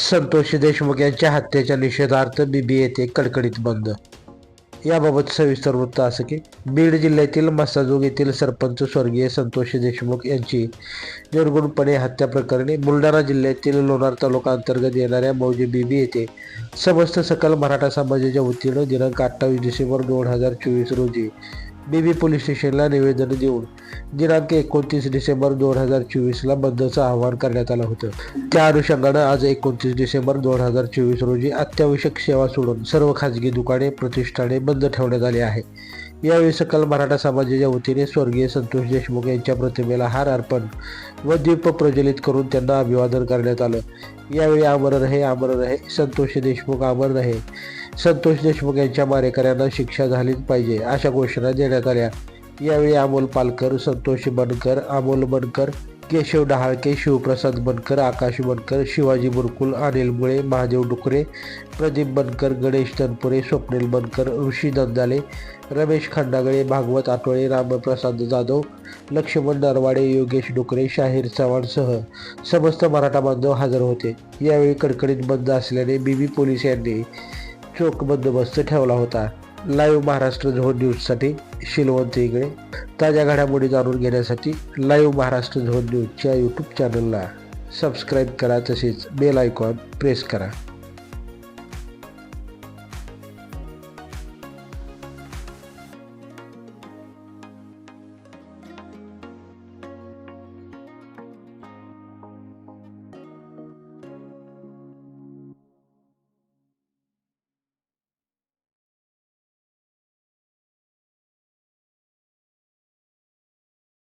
संतोष देशमुख यांच्या हत्येच्या निषेधार्थ बीबी येथे कडकडीत बंद. याबाबत सविस्तर वृत्त असं की बीड जिल्ह्यातील मस्साजोग येथील सरपंच स्वर्गीय संतोष देशमुख यांची निर्गुणपणे हत्या प्रकरणी बुलढाणा जिल्ह्यातील लोणार तालुका अंतर्गत येणाऱ्या मौजे बीबी येथे समस्त सकल मराठा समाजाच्या वतीनं दिनांक अठ्ठावीस डिसेंबर दोन हजार चोवीस रोजी बीबी पोलीस स्टेशनला निवेदन देऊन दिनांक एकोणतीस डिसेंबर दोन हजार चोवीसला बंदचं आवाहन करण्यात आलं होतं. त्या अनुषंगानं आज एकोणतीस डिसेंबर दोन हजार चोवीस रोजी अत्यावश्यक सेवा सोडून सर्व खाजगी दुकाने प्रतिष्ठाने बंद ठेवण्यात आली आहे. यावेळी सकल मराठा समाजाच्या वतीने स्वर्गीय संतोष देशमुख यांच्या प्रतिमेला हार अर्पण व दीप प्रज्वलित करून त्यांना अभिवादन करण्यात आलं. यावेळी अमर रहे अमर रहे संतोष देशमुख अमर रहे. संतोष देशमुख यांच्या मारेकऱ्यांना शिक्षा झालीच पाहिजे अशा घोषणा देण्यात आल्या. यावेळी अमोल पालकर संतोष बनकर अमोल बनकर केशव डहाळके शिवप्रसाद बनकर आकाश बनकर शिवाजी बुरकुल अनिल मुळे महादेव डुकरे प्रदीप बनकर गणेश तनपुरे स्वप्नील बनकर ऋषी दंदाले रमेश खंडागळे भागवत आटोळे रामप्रसाद जाधव लक्ष्मण नरवाडे योगेश डुकरे शाहीर चव्हाणसह समस्त मराठा बांधव हजर होते. यावेळी कडकडीत बंद असल्याने बीबी पोलीस यांनी चोख बंदोबस्त ठेवला होता. लाईव्ह महाराष्ट्र झोन न्यूजसाठी शिलवंत इगळे. ताज्या घडामोडी जाणून घेण्यासाठी लाईव्ह महाराष्ट्र झोन न्यूजच्या यूट्यूब चॅनलला सबस्क्राईब करा. तसेच बेल आयकॉन प्रेस करा.